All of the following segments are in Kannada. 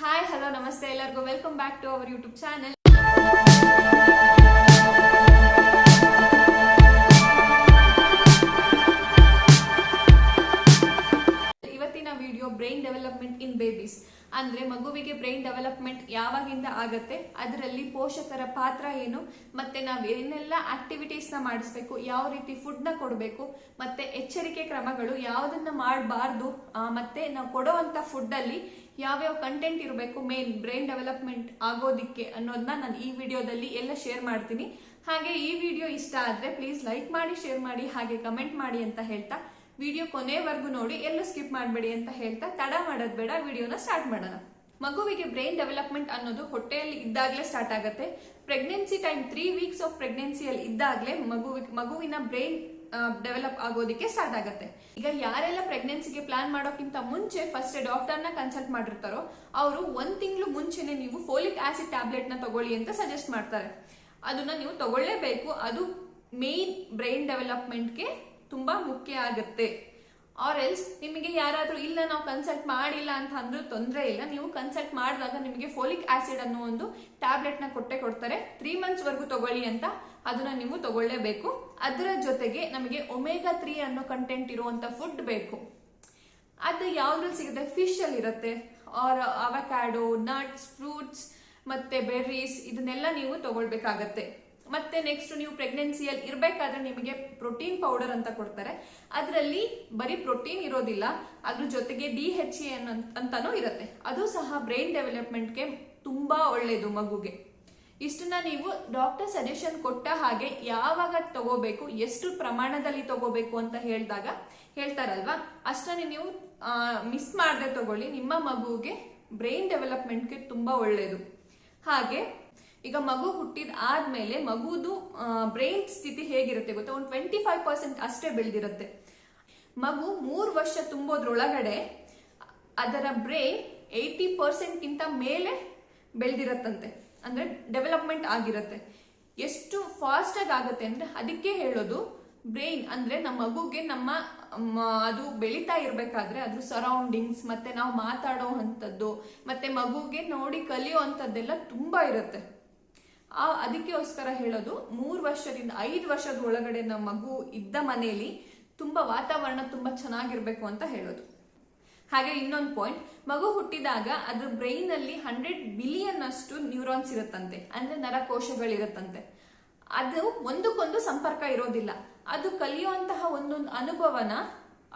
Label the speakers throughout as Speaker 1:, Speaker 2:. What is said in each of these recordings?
Speaker 1: ಹಾಯ್ ಹಲೋ ನಮಸ್ತೆ ಎಲ್ಲರಿಗೂ. Welcome back to our YouTube channel ಇವತ್ತಿನ video brain development in babies ಅಂದ್ರೆ ಮಗುವಿಗೆ ಬ್ರೈನ್ ಡೆವಲಪ್ಮೆಂಟ್ ಯಾವಾಗಿಂದ ಆಗತ್ತೆ? ಅದರಲ್ಲಿ ಪೋಷಕರ ಪಾತ್ರ ಏನು? ಮತ್ತೆ ನಾವು ಏನೆಲ್ಲ ನ ಮಾಡಿಸ್ಬೇಕು? ಯಾವ ರೀತಿ ಫುಡ್ನ ಕೊಡಬೇಕು? ಮತ್ತೆ ಎಚ್ಚರಿಕೆ ಕ್ರಮಗಳು ಯಾವುದನ್ನ ಮಾಡಬಾರ್ದು? ಮತ್ತೆ ನಾವು ಕೊಡುವಂತ ಫುಡ್ ಅಲ್ಲಿ ಯಾವ್ಯಾವ ಕಂಟೆಂಟ್ ಇರಬೇಕು ಮೇನ್ ಬ್ರೈನ್ ಡೆವಲಪ್ಮೆಂಟ್ ಆಗೋದಿಕ್ಕೆ ಅನ್ನೋದನ್ನ ನಾನು ಈ ವಿಡಿಯೋದಲ್ಲಿ ಎಲ್ಲ ಶೇರ್ ಮಾಡ್ತೀನಿ. ಹಾಗೆ ಈ ವಿಡಿಯೋ ಇಷ್ಟ ಆದರೆ ಪ್ಲೀಸ್ ಲೈಕ್ ಮಾಡಿ ಶೇರ್ ಮಾಡಿ, ಹಾಗೆ ಕಮೆಂಟ್ ಮಾಡಿ ಅಂತ ಹೇಳ್ತಾ ವಿಡಿಯೋ ಕೊನೆವರೆಗೂ ನೋಡಿ, ಎಲ್ಲೂ ಸ್ಕಿಪ್ ಮಾಡಬೇಡಿ ಅಂತ ಹೇಳ್ತಾ ತಡ ಮಾಡೋದು ಬೇಡ, ವಿಡಿಯೋನ ಸ್ಟಾರ್ಟ್ ಮಾಡೋಣ. ಮಗುವಿಗೆ ಬ್ರೈನ್ ಡೆವಲಪ್ಮೆಂಟ್ ಅನ್ನೋದು ಹೊಟ್ಟೆಯಲ್ಲಿ ಇದ್ದಾಗಲೇ ಸ್ಟಾರ್ಟ್ ಆಗುತ್ತೆ. Pregnancy time three weeks of ಪ್ರೆಗ್ನೆನ್ಸಿಯಲ್ಲಿ ಇದ್ದಾಗಲೇ ಮಗುವಿಗೆ ಮಗುವಿನ ಬ್ರೈನ್ ಡೆವಲಪ್ ಆಗೋದಕ್ಕೆ ಸ್ಟಾರ್ಟ್ ಆಗುತ್ತೆ. ಈಗ ಯಾರೆಲ್ಲ ಪ್ರೆಗ್ನೆನ್ಸಿಗೆ ಪ್ಲಾನ್ ಮಾಡೋಕ್ಕಿಂತ ಮುಂಚೆ ಫಸ್ಟ್ ಡಾಕ್ಟರ್ನ ಕನ್ಸಲ್ಟ್ ಮಾಡಿರ್ತಾರೋ, ಅವರು ಒಂದ್ ತಿಂಗಳು ಮುಂಚೆನೆ ನೀವು ಫೋಲಿಕ್ ಆಸಿಡ್ ಟ್ಯಾಬ್ಲೆಟ್ನ ತಗೊಳ್ಳಿ ಅಂತ ಸಜೆಸ್ಟ್ ಮಾಡ್ತಾರೆ. ಅದನ್ನ ನೀವು ತಗೊಳ್ಳೇಬೇಕು. ಅದು ಮೇನ್ ಬ್ರೈನ್ ಡೆವಲಪ್ಮೆಂಟ್ಗೆ ತುಂಬಾ ಮುಖ್ಯ ಆಗುತ್ತೆ. ಆರ್ ಎಲ್ಸ್ ನಿಮಗೆ ಯಾರಾದರೂ ಇಲ್ಲ, ನಾವು ಕನ್ಸಲ್ಟ್ ಮಾಡಿಲ್ಲ ಅಂತ ಅಂದ್ರೂ ತೊಂದರೆ ಇಲ್ಲ. ನೀವು ಕನ್ಸಲ್ಟ್ ಮಾಡಿದಾಗ ನಿಮಗೆ ಫೋಲಿಕ್ ಆಸಿಡ್ ಅನ್ನೋ ಒಂದು ಟ್ಯಾಬ್ಲೆಟ್ನ ಕೊಟ್ಟೆ ಕೊಡ್ತಾರೆ. ತ್ರೀ ಮಂತ್ಸ್ ವರೆಗೂ ತಗೊಳ್ಳಿ ಅಂತ ಅದನ್ನ ನೀವು ತಗೊಳ್ಳೇಬೇಕು. ಅದರ ಜೊತೆಗೆ ನಮಗೆ ಒಮೇಗಾ ತ್ರೀ ಅನ್ನೋ ಕಂಟೆಂಟ್ ಇರುವಂತ ಫುಡ್ ಬೇಕು. ಅದು ಯಾವ್ದ್ರಲ್ಲಿ ಸಿಗುತ್ತೆ? ಫಿಶ್ ಅಲ್ಲಿ ಇರುತ್ತೆ. ಆರ್ ಅವಕ್ಯಾಡೋ ನಟ್ಸ್ ಫ್ರೂಟ್ಸ್ ಮತ್ತೆ ಬೆರ್ರೀಸ್ ಇದನ್ನೆಲ್ಲ ನೀವು ತಗೊಳ್ಬೇಕಾಗತ್ತೆ. ಮತ್ತೆ ನೆಕ್ಸ್ಟ್ ನೀವು ಪ್ರೆಗ್ನೆನ್ಸಿಯಲ್ಲಿ ಇರಬೇಕಾದ್ರೆ ನಿಮಗೆ ಪ್ರೋಟೀನ್ ಪೌಡರ್ ಅಂತ ಕೊಡ್ತಾರೆ. ಅದರಲ್ಲಿ ಬರೀ ಪ್ರೋಟೀನ್ ಇರೋದಿಲ್ಲ. ಅದ್ರ ಜೊತೆಗೆ ಡಿ ಹೆಚ್ ಎ ಅಂತಾನೂ ಇರುತ್ತೆ. ಅದು ಸಹ ಬ್ರೈನ್ ಡೆವಲಪ್ಮೆಂಟ್ಗೆ ತುಂಬಾ ಒಳ್ಳೆಯದು ಮಗುಗೆ. ಇಷ್ಟನ್ನ ನೀವು ಡಾಕ್ಟರ್ ಸಜೆಷನ್ ಕೊಟ್ಟ ಹಾಗೆ ಯಾವಾಗ ತಗೋಬೇಕು, ಎಷ್ಟು ಪ್ರಮಾಣದಲ್ಲಿ ತಗೋಬೇಕು ಅಂತ ಹೇಳಿದಾಗ ಹೇಳ್ತಾರಲ್ವಾ? ಅಷ್ಟನ್ನ ನೀವು ಮಿಸ್ ಮಾಡದೆ ತಗೊಳ್ಳಿ. ನಿಮ್ಮ ಮಗುವಿಗೆ ಬ್ರೈನ್ ಡೆವಲಪ್ಮೆಂಟ್ಗೆ ತುಂಬಾ ಒಳ್ಳೆಯದು ಹಾಗೆ, ಈಗ ಮಗು ಹುಟ್ಟಿದ ಆದ್ಮೇಲೆ ಮಗುದು ಬ್ರೈನ್ ಸ್ಥಿತಿ ಹೇಗಿರುತ್ತೆ ಗೊತ್ತಾ? ಒಂದು ಟ್ವೆಂಟಿ ಫೈವ್ ಪರ್ಸೆಂಟ್ ಅಷ್ಟೇ ಬೆಳೆದಿರುತ್ತೆ. ಮಗು ಮೂರು ವರ್ಷ ತುಂಬೋದ್ರೊಳಗಡೆ ಅದರ ಬ್ರೈನ್ ಏಯ್ಟಿ ಪರ್ಸೆಂಟ್ಗಿಂತ ಮೇಲೆ ಬೆಳೆದಿರತ್ತಂತೆ. ಅಂದ್ರೆ ಡೆವಲಪ್ಮೆಂಟ್ ಆಗಿರುತ್ತೆ. ಎಷ್ಟು ಫಾಸ್ಟ್ ಆಗಿ ಆಗುತ್ತೆ ಅಂದರೆ ಅದಕ್ಕೆ ಹೇಳೋದು ಬ್ರೈನ್ ಅಂದ್ರೆ ನಮ್ಮ ಮಗುಗೆ ನಮ್ಮ ಅದು ಬೆಳೀತಾ ಇರಬೇಕಾದ್ರೆ ಅದ್ರ ಸರೌಂಡಿಂಗ್ಸ್ ಮತ್ತೆ ನಾವು ಮಾತಾಡೋ ಅಂಥದ್ದು, ಮತ್ತೆ ಮಗುಗೆ ನೋಡಿ ಕಲಿಯೋ ಅಂಥದ್ದೆಲ್ಲ ತುಂಬ ಇರುತ್ತೆ. ಆ, ಅದಕ್ಕೋಸ್ಕರ ಹೇಳೋದು ಮೂರು ವರ್ಷದಿಂದ ಐದು ವರ್ಷದ ಒಳಗಡೆ ನಮ್ಮ ಮಗು ಇದ್ದ ಮನೆಯಲ್ಲಿ ತುಂಬಾ ವಾತಾವರಣ ತುಂಬಾ ಚೆನ್ನಾಗಿರ್ಬೇಕು ಅಂತ ಹೇಳೋದು. ಹಾಗೆ ಇನ್ನೊಂದು ಪಾಯಿಂಟ್ ಮಗು ಹುಟ್ಟಿದಾಗ ಅದ್ರ ಬ್ರೈನ್ ಅಲ್ಲಿ ಹಂಡ್ರೆಡ್ ಬಿಲಿಯನ್ ಅಷ್ಟು ನ್ಯೂರಾನ್ಸ್ ಇರುತ್ತಂತೆ. ಅಂದ್ರೆ ನರಕೋಶಗಳಿರುತ್ತಂತೆ. ಅದು ಒಂದಕ್ಕೊಂದು ಸಂಪರ್ಕ ಇರೋದಿಲ್ಲ. ಅದು ಕಲಿಯುವಂತಹ ಒಂದೊಂದು ಅನುಭವನ,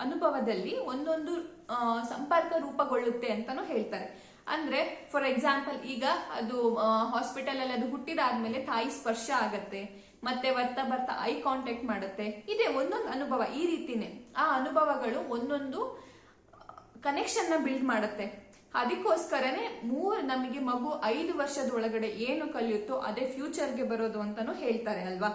Speaker 1: ಅನುಭವದಲ್ಲಿ ಒಂದೊಂದು ಸಂಪರ್ಕ ರೂಪಗೊಳ್ಳುತ್ತೆ ಅಂತಾನು ಹೇಳ್ತಾರೆ. ಅಂದ್ರೆ ಫಾರ್ ಎಕ್ಸಾಂಪಲ್ ಈಗ ಅದು ಹಾಸ್ಪಿಟಲ್ ಅಲ್ಲಿ ಅದು ಹುಟ್ಟಿದಾದ್ಮೇಲೆ ತಾಯಿ ಸ್ಪರ್ಶ ಆಗತ್ತೆ, ಮತ್ತೆ ಬರ್ತಾ ಬರ್ತಾ ಐ ಕಾಂಟ್ಯಾಕ್ಟ್ ಮಾಡುತ್ತೆ. ಇದೆ ಒಂದೊಂದು ಅನುಭವ ಈ ರೀತಿನೇ. ಆ ಅನುಭವಗಳು ಒಂದೊಂದು ಕನೆಕ್ಷನ್ನ ಬಿಲ್ಡ್ ಮಾಡುತ್ತೆ. ಅದಕ್ಕೋಸ್ಕರನೇ ಮೂರ್ ನಮಗೆ ಮಗು ಐದು ವರ್ಷದ ಒಳಗಡೆ ಏನು ಕಲಿಯುತ್ತೋ ಅದೇ ಫ್ಯೂಚರ್ಗೆ ಬರೋದು ಅಂತಾನು ಹೇಳ್ತಾರೆ ಅಲ್ವಾ?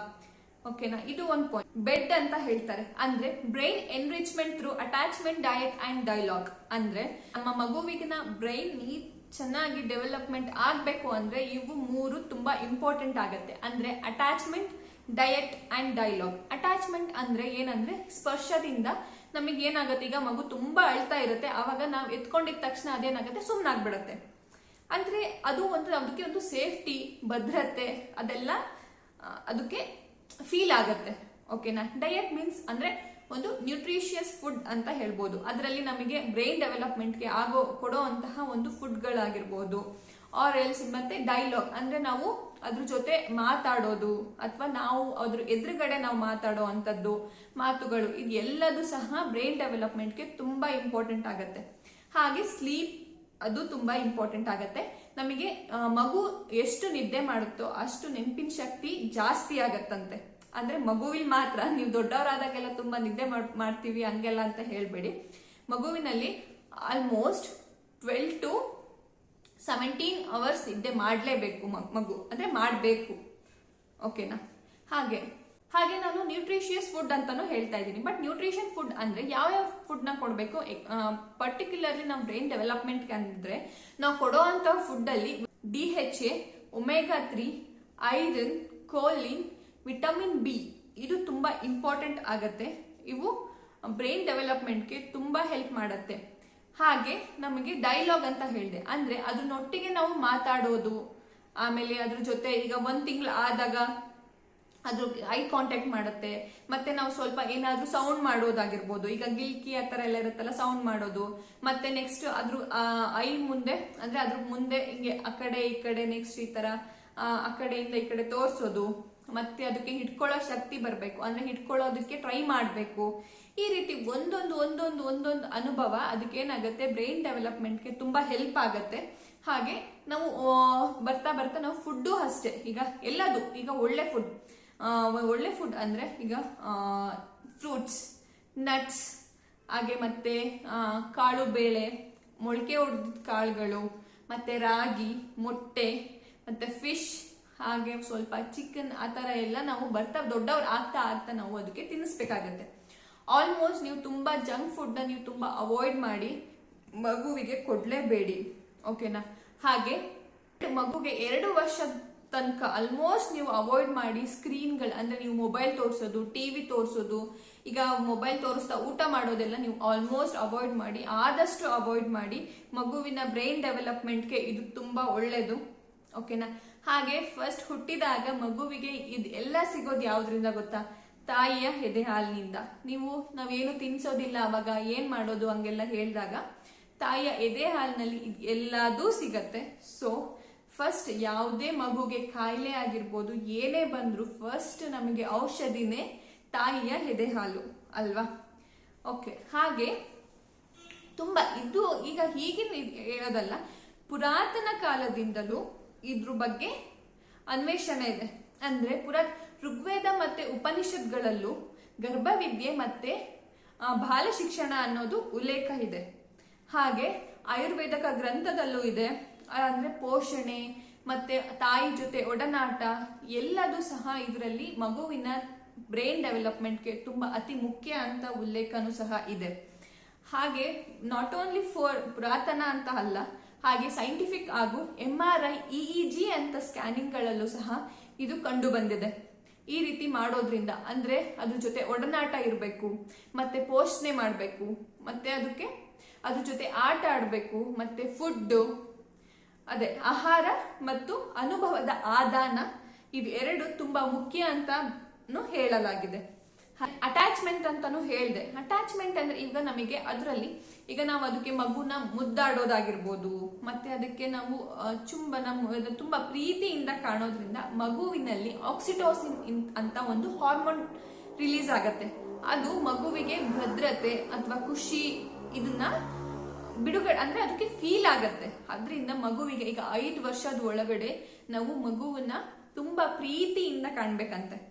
Speaker 1: ಓಕೆನಾ ಇದು ಒಂದು ಪಾಯಿಂಟ್ ಬೆಡ್ ಅಂತ ಹೇಳ್ತಾರೆ. ಅಂದ್ರೆ brain enrichment through attachment diet and dialogue ಅಂದ್ರೆ ನಮ್ಮ ಮಗುವಿಗಿನ ಬ್ರೈನ್ ಈ ಚೆನ್ನಾಗಿ ಡೆವಲಪ್ಮೆಂಟ್ ಆಗ್ಬೇಕು ಅಂದ್ರೆ ಇವು ಮೂರು ತುಂಬಾ ಇಂಪಾರ್ಟೆಂಟ್ ಆಗತ್ತೆ. ಅಂದ್ರೆ attachment diet and dialogue attachment ಅಂದ್ರೆ ಏನಂದ್ರೆ ಸ್ಪರ್ಶದಿಂದ ನಮಗೆ ಏನಾಗುತ್ತೆ ಈಗ ಮಗು ತುಂಬಾ ಅಳ್ತಾ ಇರುತ್ತೆ. ಆವಾಗ ನಾವು ಎತ್ಕೊಂಡಿದ ತಕ್ಷಣ ಅದೇನಾಗುತ್ತೆ? ಸುಮ್ಮನಾಗ್ಬಿಡತ್ತೆ ಅಂದ್ರೆ ಅದು ಒಂದು ಅದಕ್ಕೆ ಒಂದು ಸೇಫ್ಟಿ, ಭದ್ರತೆ, ಅದೆಲ್ಲ ಅದಕ್ಕೆ ಫೀಲ್ ಆಗತ್ತೆ. ಓಕೆನಾ? ಡಯಟ್ ಮೀನ್ಸ್ ಅಂದ್ರೆ ಒಂದು ನ್ಯೂಟ್ರಿಷಿಯಸ್ ಫುಡ್ ಅಂತ ಹೇಳ್ಬೋದು. ಅದರಲ್ಲಿ ನಮಗೆ ಬ್ರೈನ್ ಡೆವಲಪ್ಮೆಂಟ್ಗೆ ಆಗೋ, ಕೊಡೋ ಅಂತಹ ಒಂದು ಫುಡ್ಗಳಾಗಿರ್ಬೋದು ಆರ್ ಎಲ್ಸ್ ಮತ್ತೆ ಡೈಲಾಗ್ ಅಂದ್ರೆ ನಾವು ಅದ್ರ ಜೊತೆ ಮಾತಾಡೋದು ಅಥವಾ ನಾವು ಅದ್ರ ಎದುರುಗಡೆ ನಾವು ಮಾತಾಡೋ ಅಂಥದ್ದು ಮಾತುಗಳು, ಇದು ಎಲ್ಲದೂ ಸಹ ಬ್ರೈನ್ ಡೆವಲಪ್ಮೆಂಟ್ಗೆ ತುಂಬ ಇಂಪಾರ್ಟೆಂಟ್ ಆಗುತ್ತೆ. ಹಾಗೆ ಸ್ಲೀಪ್ ಅದು ತುಂಬ ಇಂಪಾರ್ಟೆಂಟ್ ಆಗುತ್ತೆ. ನಮಗೆ ಮಗು ಎಷ್ಟು ನಿದ್ದೆ ಮಾಡುತ್ತೋ ಅಷ್ಟು ನೆನಪಿನ ಶಕ್ತಿ ಜಾಸ್ತಿ ಆಗತ್ತಂತೆ. ಅಂದ್ರೆ ಮಗುವಿನ ಮಾತ್ರ, ನೀವು ದೊಡ್ಡವರಾದಾಗೆಲ್ಲ ತುಂಬಾ ನಿದ್ದೆ ಮಾಡ್- ಮಾಡ್ತೀವಿ ಹಂಗೆಲ್ಲ ಅಂತ ಹೇಳ್ಬೇಡಿ. ಮಗುವಿನಲ್ಲಿ almost twelve to seventeen hours ನಿದ್ದೆ ಮಾಡಲೇಬೇಕು ಮಗು. ಅಂದರೆ ಮಾಡಬೇಕು. ಓಕೆನಾ ಹಾಗೆ. ಹಾಗೆ ನಾನು ನ್ಯೂಟ್ರಿಷಿಯಸ್ ಫುಡ್ ಅಂತಲೂ ಹೇಳ್ತಾ ಇದ್ದೀನಿ. ಬಟ್ ನ್ಯೂಟ್ರಿಷನ್ ಫುಡ್ ಅಂದ್ರೆ ಯಾವ ಯಾವ ಫುಡ್ನ ಕೊಡಬೇಕು? ಪರ್ಟಿಕ್ಯುಲರ್ಲಿ ನಾವು ಬ್ರೈನ್ ಡೆವಲಪ್ಮೆಂಟ್ಗೆ ಅಂದ್ರೆ ನಾವು ಕೊಡೋ ಅಂತ ಫುಡ್ ಅಲ್ಲಿ D H A omega three iron choline vitamin B ಇದು ತುಂಬಾ ಇಂಪಾರ್ಟೆಂಟ್ ಆಗತ್ತೆ. ಇವು ಬ್ರೈನ್ ಡೆವಲಪ್ಮೆಂಟ್ಗೆ ತುಂಬಾ ಹೆಲ್ಪ್ ಮಾಡುತ್ತೆ. ಹಾಗೆ ನಮಗೆ ಡೈಲಾಗ್ ಅಂತ ಹೇಳಿದೆ. ಅಂದ್ರೆ ಅದನ್ನೊಟ್ಟಿಗೆ ನಾವು ಮಾತಾಡೋದು, ಆಮೇಲೆ ಅದ್ರ ಜೊತೆ ಈಗ ಒಂದ್ ತಿಂಗಳು ಆದಾಗ ಅದ್ರ ಐ ಕಾಂಟ್ಯಾಕ್ಟ್ ಮಾಡುತ್ತೆ, ಮತ್ತೆ ನಾವು ಸ್ವಲ್ಪ ಏನಾದ್ರೂ ಸೌಂಡ್ ಮಾಡೋದಾಗಿರ್ಬೋದು. ಈಗ ಗಿಲ್ಕಿ ಆ ತರ ಎಲ್ಲ ಇರುತ್ತಲ್ಲ ಸೌಂಡ್ ಮಾಡೋದು. ಮತ್ತೆ ನೆಕ್ಸ್ಟ್ ಅದ್ರ ಐ ಮುಂದೆ, ಅಂದ್ರೆ ಅದ್ರ ಮುಂದೆ ಹಿಂಗೆ ಆ ಕಡೆ ಈ ಕಡೆ ನೆಕ್ಸ್ಟ್ ಈ ತರ ಆ ಕಡೆಯಿಂದ ಈ ಕಡೆ ತೋರ್ಸೋದು. ಮತ್ತೆ ಅದಕ್ಕೆ ಹಿಡ್ಕೊಳ್ಳೋ ಶಕ್ತಿ ಬರಬೇಕು. ಅಂದ್ರೆ ಹಿಡ್ಕೊಳ್ಳೋದಕ್ಕೆ ಟ್ರೈ ಮಾಡಬೇಕು. ಈ ರೀತಿ ಒಂದೊಂದು ಒಂದೊಂದು ಒಂದೊಂದು ಅನುಭವ ಅದಕ್ಕೆ ಏನಾಗುತ್ತೆ ಬ್ರೈನ್ ಡೆವಲಪ್ಮೆಂಟ್ಗೆ ತುಂಬಾ ಹೆಲ್ಪ್ ಆಗುತ್ತೆ. ಹಾಗೆ ನಾವು ಬರ್ತಾ ಬರ್ತಾ ನಾವು ಫುಡ್ಡು ಅಷ್ಟೇ. ಈಗ ಎಲ್ಲದು, ಈಗ ಒಳ್ಳೆ ಫುಡ್ ಒಳ್ಳೆ ಫುಡ್ ಅಂದ್ರೆ ಈಗ ಫ್ರೂಟ್ಸ್ ನಟ್ಸ್ ಹಾಗೆ ಮತ್ತೆ ಕಾಳು ಬೇಳೆ, ಮೊಳಕೆ ಹೊಡೆದ ಕಾಳುಗಳು, ಮತ್ತೆ ರಾಗಿ, ಮೊಟ್ಟೆ, ಮತ್ತೆ ಫಿಶ್ ಹಾಗೆ ಸ್ವಲ್ಪ ಚಿಕನ್ ಆ ಥರ ಎಲ್ಲ ನಾವು ಬರ್ತಾ ದೊಡ್ಡವ್ರು ಆಗ್ತಾ ಆಗ್ತಾ ನಾವು ಅದಕ್ಕೆ ತಿನ್ನಿಸ್ಬೇಕಾಗತ್ತೆ. ಆಲ್ಮೋಸ್ಟ್ ನೀವು ತುಂಬಾ ಜಂಕ್ ಫುಡ್ನ ನೀವು ತುಂಬಾ ಅವಾಯ್ಡ್ ಮಾಡಿ ಮಗುವಿಗೆ ಕೊಡ್ಲೇಬೇಡಿ ಓಕೆನಾ ಹಾಗೆ ಮಗುಗೆ ಎರಡು ವರ್ಷದ ತನಕ ಆಲ್ಮೋಸ್ಟ್ ನೀವು ಅವಾಯ್ಡ್ ಮಾಡಿ ಸ್ಕ್ರೀನ್ಗಳು ಅಂದ್ರೆ ನೀವು ಮೊಬೈಲ್ ತೋರಿಸೋದು ಟಿವಿ ತೋರಿಸೋದು, ಈಗ ಮೊಬೈಲ್ ತೋರಿಸ್ತಾ ಊಟ ಮಾಡೋದೆಲ್ಲ ನೀವು ಆಲ್ಮೋಸ್ಟ್ ಅವಾಯ್ಡ್ ಮಾಡಿ, ಆದಷ್ಟು ಅವಾಯ್ಡ್ ಮಾಡಿ ಮಗುವಿನ ಬ್ರೈನ್ ಡೆವಲಪ್ಮೆಂಟ್ಗೆ ಇದು ತುಂಬಾ ಒಳ್ಳೇದು. ಓಕೆನಾ? ಹಾಗೆ ಫಸ್ಟ್ ಹುಟ್ಟಿದಾಗ ಮಗುವಿಗೆ ಇದು ಎಲ್ಲ ಸಿಗೋದು ಯಾವ್ದ್ರಿಂದ ಗೊತ್ತಾ? ತಾಯಿಯ ಎದೆ ಹಾಲಿನಿಂದ ನೀವು, ನಾವೇನು ತಿನ್ಸೋದಿಲ್ಲ, ಅವಾಗ ಏನ್ ಮಾಡೋದು ಹಂಗೆಲ್ಲ ಹೇಳಿದಾಗ ತಾಯಿಯ ಎದೆ ಹಾಲಿನಲ್ಲಿ ಎಲ್ಲದೂ ಸಿಗತ್ತೆ. ಸೊ ಫಸ್ಟ್ ಯಾವುದೇ ಮಗುಗೆ ಕಾಯಿಲೆ ಆಗಿರ್ಬೋದು, ಏನೇ ಬಂದ್ರು ಫಸ್ಟ್ ನಮಗೆ ಔಷಧಿನೇ ತಾಯಿಯ ಎದೆ ಹಾಲು ಅಲ್ವಾ? ಓಕೆ ಹಾಗೆ ತುಂಬಾ ಇದು ಈಗ ಇದ್ ಹೇಳೋದಲ್ಲ, ಪುರಾತನ ಕಾಲದಿಂದಲೂ ಇದ್ರ ಬಗ್ಗೆ ಅನ್ವೇಷಣೆ ಇದೆ. ಅಂದ್ರೆ ಪುರ ಋಗ್ವೇದ ಮತ್ತೆ ಉಪನಿಷತ್ಗಳಲ್ಲೂ ಗರ್ಭವಿದ್ಯೆ ಮತ್ತೆ ಬಾಲ ಶಿಕ್ಷಣ ಅನ್ನೋದು ಉಲ್ಲೇಖ ಇದೆ. ಹಾಗೆ ಆಯುರ್ವೇದಕ ಗ್ರಂಥದಲ್ಲೂ ಇದೆ. ಅಂದ್ರೆ ಪೋಷಣೆ ಮತ್ತೆ ತಾಯಿ ಜೊತೆ ಒಡನಾಟ ಎಲ್ಲದೂ ಸಹ ಇದರಲ್ಲಿ ಮಗುವಿನ ಬ್ರೈನ್ ಡೆವಲಪ್ಮೆಂಟ್ಗೆ ತುಂಬಾ ಅತಿ ಮುಖ್ಯ ಅಂತ ಉಲ್ಲೇಖನೂ ಸಹ ಇದೆ. ಹಾಗೆ ನಾಟ್ ಓನ್ಲಿ ಫಾರ್ ಪುರಾತನ ಅಂತ ಅಲ್ಲ ಹಾಗೆ ಸೈಂಟಿಫಿಕ್ ಹಾಗೂ M R I E G ಅಂತ ಸ್ಕ್ಯಾನಿಂಗ್ಗಳಲ್ಲೂ ಸಹ ಇದು ಕಂಡು ಬಂದಿದೆ. ಈ ರೀತಿ ಮಾಡೋದ್ರಿಂದ ಅಂದ್ರೆ ಅದ್ರ ಜೊತೆ ಒಡನಾಟ ಇರಬೇಕು, ಮತ್ತೆ ಪೋಷಣೆ ಮಾಡಬೇಕು, ಮತ್ತೆ ಅದಕ್ಕೆ ಅದ್ರ ಜೊತೆ ಆಟ ಆಡಬೇಕು, ಮತ್ತೆ ಫುಡ್ಡು ಅದೇ ಆಹಾರ ಮತ್ತು ಅನುಭವದ ಆದಾನ ಇವೆರಡು ತುಂಬಾ ಮುಖ್ಯ ಅಂತ ಹೇಳಲಾಗಿದೆ. ಅಟ್ಯಾಚ್ಮೆಂಟ್ ಅಂತಾನು ಹೇಳಿದೆ. ಅಟ್ಯಾಚ್ಮೆಂಟ್ ಅಂದ್ರೆ ಈಗ ನಮಗೆ ಅದರಲ್ಲಿ, ಈಗ ನಾವು ಅದಕ್ಕೆ ಮಗುನ ಮುದ್ದಾಡೋದಾಗಿರ್ಬೋದು, ಮತ್ತೆ ಅದಕ್ಕೆ ನಾವು ಚುಂಬನ ತುಂಬಾ ಪ್ರೀತಿಯಿಂದ ಕಾಣೋದ್ರಿಂದ ಮಗುವಿನಲ್ಲಿ ಆಕ್ಸಿಟೋಸಿನ್ ಅಂತ ಒಂದು ಹಾರ್ಮೋನ್ ರಿಲೀಸ್ ಆಗತ್ತೆ. ಅದು ಮಗುವಿಗೆ ಭದ್ರತೆ ಅಥವಾ ಖುಷಿ ಇದನ್ನ ಬಿಡುಗಡೆ, ಅಂದ್ರೆ ಅದಕ್ಕೆ ಫೀಲ್ ಆಗತ್ತೆ. ಅದರಿಂದ ಮಗುವಿಗೆ ಈಗ ಐದು ವರ್ಷದ ಒಳಗಡೆ ನಾವು ಮಗುವನ್ನ ತುಂಬಾ ಪ್ರೀತಿಯಿಂದ ಕಾಣ್ಬೇಕಂತೆ.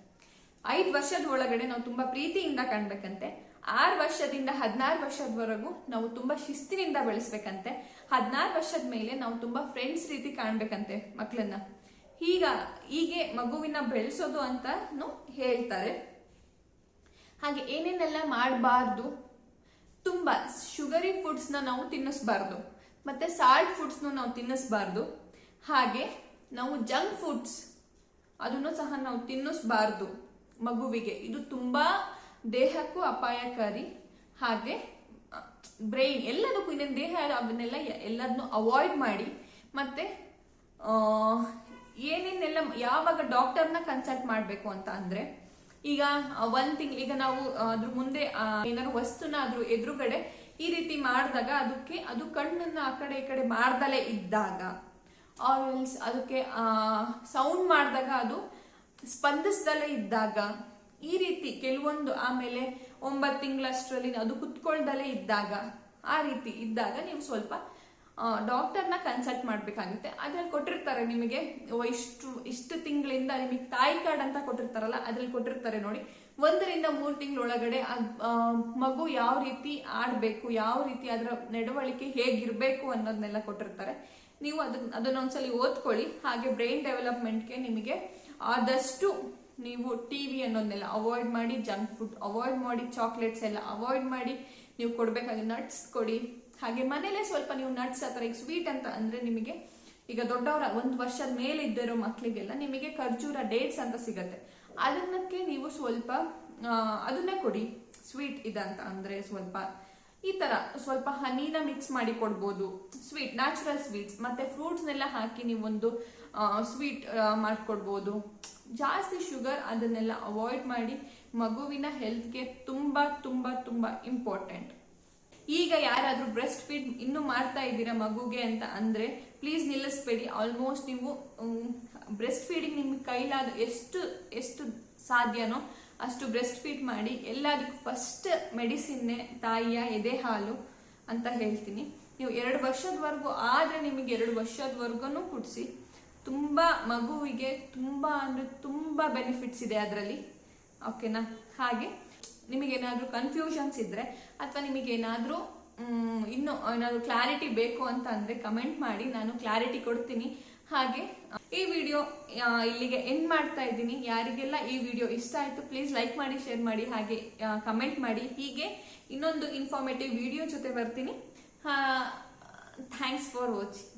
Speaker 1: ಐದು ವರ್ಷದ ಒಳಗಡೆ ನಾವು ತುಂಬಾ ಪ್ರೀತಿಯಿಂದ ಕಾಣ್ಬೇಕಂತೆ. ಆರು ವರ್ಷದಿಂದ ಹದಿನಾರು ವರ್ಷದವರೆಗೂ ನಾವು ತುಂಬಾ ಶಿಸ್ತಿನಿಂದ ಬೆಳೆಸ್ಬೇಕಂತೆ. ಹದಿನಾರು ವರ್ಷದ ಮೇಲೆ ನಾವು ತುಂಬಾ ಫ್ರೆಂಡ್ಸ್ ರೀತಿ ಕಾಣ್ಬೇಕಂತೆ ಮಕ್ಕಳನ್ನ ಈಗ, ಹೀಗೆ ಮಗುವಿನ ಬೆಳೆಸೋದು ಅಂತಾನು ಹೇಳ್ತಾರೆ. ಹಾಗೆ ಏನೇನೆಲ್ಲ ಮಾಡಬಾರ್ದು? ತುಂಬಾ ಶುಗರಿ ಫುಡ್ಸ್ನ ನಾವು ತಿನ್ನಿಸ್ಬಾರ್ದು. ಮತ್ತೆ ಸಾಲ್ಟ್ ಫುಡ್ಸ್ನು ನಾವು ತಿನ್ನಿಸ್ಬಾರ್ದು. ಹಾಗೆ ನಾವು ಜಂಕ್ ಫುಡ್ಸ್ ಅದನ್ನು ಸಹ ನಾವು ತಿನ್ನಿಸ್ಬಾರ್ದು. ಮಗುವಿಗೆ. ಇದು ತುಂಬಾ ದೇಹಕ್ಕೂ ಅಪಾಯಕಾರಿ. ಹಾಗೆ, ಬ್ರೈನ್ ಎಲ್ಲದಕ್ಕೂ ಇನ್ನೇನು ದೇಹ ಅದನ್ನೆಲ್ಲ ಎಲ್ಲದನ್ನು ಅವಾಯ್ಡ್ ಮಾಡಿ. ಮತ್ತೆ ಏನೇನೆಲ್ಲ ಯಾವಾಗ ಡಾಕ್ಟರ್ನ ಕನ್ಸಲ್ಟ್ ಮಾಡಬೇಕು ಅಂತ ಅಂದರೆ, ಈಗ ಒಂದು ಒಂದ್ ತಿಂಗ್, ಈಗ ನಾವು ಅದ್ರ ಮುಂದೆ ಏನಾದ್ರು ವಸ್ತುನ ಅದ್ರ ಎದುರುಗಡೆ ಈ ರೀತಿ ಮಾಡಿದಾಗ ಅದಕ್ಕೆ, ಅದು ಕಣ್ಣನ್ನ ಆ ಕಡೆ ಈ ಕಡೆ ಮಾಡ್ದಲೇ ಇದ್ದಾಗ ಆರ್ಎಲ್ಸ್ ಅದಕ್ಕೆ ಸೌಂಡ್ ಮಾಡಿದಾಗ ಅದು ಸ್ಪಂದಿಸ್ದಲೇ ಇದ್ದಾಗ ಈ ರೀತಿ ಕೆಲವೊಂದು ಆಮೇಲೆ ಒಂಬತ್ತು ತಿಂಗಳಷ್ಟರಲ್ಲಿ ಅದು ಕುತ್ಕೊಳ್ದಲೇ ಇದ್ದಾಗ ಆ ರೀತಿ ಇದ್ದಾಗ ನೀವು ಸ್ವಲ್ಪ ಡಾಕ್ಟರ್ನ ಕನ್ಸಲ್ಟ್ ಮಾಡಬೇಕಾಗುತ್ತೆ. ಅದ್ರಲ್ಲಿ ಕೊಟ್ಟಿರ್ತಾರೆ ನಿಮಗೆ ಇಷ್ಟು ಇಷ್ಟು ತಿಂಗಳಿಂದ ನಿಮಗೆ ತಾಯಿ ಕಾರ್ಡ್ ಅಂತ ಕೊಟ್ಟಿರ್ತಾರಲ್ಲ, ಅದ್ರಲ್ಲಿ ಕೊಟ್ಟಿರ್ತಾರೆ ನೋಡಿ. ಒಂದರಿಂದ ಮೂರು ತಿಂಗಳೊಳಗಡೆ ಮಗು ಯಾವ ರೀತಿ ಆಡಬೇಕು, ಯಾವ ರೀತಿ ಅದರ ನಡವಳಿಕೆ ಹೇಗಿರಬೇಕು ಅನ್ನೋದನ್ನೆಲ್ಲ ಕೊಟ್ಟಿರ್ತಾರೆ. ನೀವು ಅದನ್ನ ಅದನ್ನೊಂದ್ಸಲಿ ಓದ್ಕೊಳ್ಳಿ. ಹಾಗೆ ಬ್ರೈನ್ ಡೆವಲಪ್ಮೆಂಟ್ಗೆ ನಿಮಗೆ ಆದಷ್ಟು ನೀವು ಟಿ ವಿ ಅನ್ನೋದನ್ನೆಲ್ಲ ಅವಾಯ್ಡ್ ಮಾಡಿ ಜಂಕ್ ಫುಡ್ ಅವಾಯ್ಡ್ ಮಾಡಿ ಚಾಕ್ಲೇಟ್ಸ್ ಎಲ್ಲ ಅವಾಯ್ಡ್ ಮಾಡಿ ನೀವು ಕೊಡಬೇಕಾಗಿ ನಟ್ಸ್ ಕೊಡಿ. ಹಾಗೆ ಮನೇಲೆ ಸ್ವಲ್ಪ ನೀವು ನಟ್ಸ್ ಆ ಥರ ಈಗ ಸ್ವೀಟ್ ಅಂತ ಅಂದ್ರೆ ನಿಮಗೆ ಈಗ ದೊಡ್ಡವರ ಒಂದು ವರ್ಷದ ಮೇಲೆ ಇದ್ದಿರೋ ಮಕ್ಕಳಿಗೆಲ್ಲ ನಿಮಗೆ ಖರ್ಜೂರ ಡೇಟ್ಸ್ ಅಂತ ಸಿಗತ್ತೆ. ಅದನ್ನಕ್ಕೆ ನೀವು ಸ್ವಲ್ಪ ಅದನ್ನೇ ಕೊಡಿ. ಸ್ವೀಟ್ ಇದಂತ ಅಂದ್ರೆ ಸ್ವಲ್ಪ ಈ ತರ ಸ್ವಲ್ಪ ಹನಿನ ಮಿಕ್ಸ್ ಮಾಡಿ ಕೊಡ್ಬೋದು. ಸ್ವೀಟ್ ನ್ಯಾಚುರಲ್ ಸ್ವೀಟ್ಸ್ ಮತ್ತೆ ಫ್ರೂಟ್ಸ್ನೆಲ್ಲ ಹಾಕಿ ನೀವೊಂದು ಸ್ವೀಟ್ ಮಾಡಿಕೊಡ್ಬೋದು. ಜಾಸ್ತಿ ಶುಗರ್ ಅದನ್ನೆಲ್ಲ ಅವಾಯ್ಡ್ ಮಾಡಿ ಮಗುವಿನ ಹೆಲ್ತ್ಗೆ ತುಂಬಾ ತುಂಬಾ ತುಂಬಾ ಇಂಪಾರ್ಟೆಂಟ್ ಈಗ ಯಾರಾದರೂ ಬ್ರೆಸ್ಟ್ ಫೀಡ್ ಇನ್ನೂ ಮಾಡ್ತಾ ಇದ್ದೀರಾ ಮಗುಗೆ ಅಂತ ಅಂದ್ರೆ ಪ್ಲೀಸ್ ನಿಲ್ಲಿಸ್ಬೇಡಿ. ಆಲ್ಮೋಸ್ಟ್ ನೀವು ಬ್ರೆಸ್ಟ್ ಫೀಡಿಂಗ್ ನಿಮ್ಗೆ ಕೈಲಾದ ಎಷ್ಟು ಎಷ್ಟು ಸಾಧ್ಯನೋ ಅಷ್ಟು ಬ್ರೆಸ್ಟ್ ಫೀಡ್ ಮಾಡಿ ಎಲ್ಲದಕ್ಕೂ ಫಸ್ಟ್ ಮೆಡಿಸಿನ್ನೇ ತಾಯಿಯ ಎದೆ ಹಾಲು ಅಂತ ಹೇಳ್ತೀನಿ. ನೀವು ಎರಡು ವರ್ಷದವರೆಗೂ ಆದರೆ ನಿಮಗೆ ಎರಡು ವರ್ಷದವರೆಗೂ ಕುಡಿಸಿ ತುಂಬ ಮಗುವಿಗೆ ತುಂಬ ಅಂದರೆ ತುಂಬ ಬೆನಿಫಿಟ್ಸ್ ಇದೆ ಅದರಲ್ಲಿ. ಓಕೆನಾ ಹಾಗೆ ನಿಮಗೇನಾದರೂ ಕನ್ಫ್ಯೂಷನ್ಸ್ ಇದ್ದರೆ ಅಥವಾ ನಿಮಗೇನಾದರೂ ಇನ್ನೂ ಏನಾದರೂ ಕ್ಲಾರಿಟಿ ಬೇಕು ಅಂತ ಅಂದರೆ ಕಮೆಂಟ್ ಮಾಡಿ ನಾನು ಕ್ಲಾರಿಟಿ ಕೊಡ್ತೀನಿ. ಹಾಗೆ ಈ ವಿಡಿಯೋ ಇಲ್ಲಿಗೆ ಎಂಡ್ ಮಾಡ್ತಾ ಇದ್ದೀನಿ. ಯಾರಿಗೆಲ್ಲ ಈ ವಿಡಿಯೋ ಇಷ್ಟ ಆಯಿತು ಪ್ಲೀಸ್ ಲೈಕ್ ಮಾಡಿ ಶೇರ್ ಮಾಡಿ, ಹಾಗೆ ಕಮೆಂಟ್ ಮಾಡಿ. ಹೀಗೆ ಇನ್ನೊಂದು ಇನ್ಫಾರ್ಮೇಟಿವ್ ವಿಡಿಯೋ ಜೊತೆ ಬರ್ತೀನಿ. Thanks for watching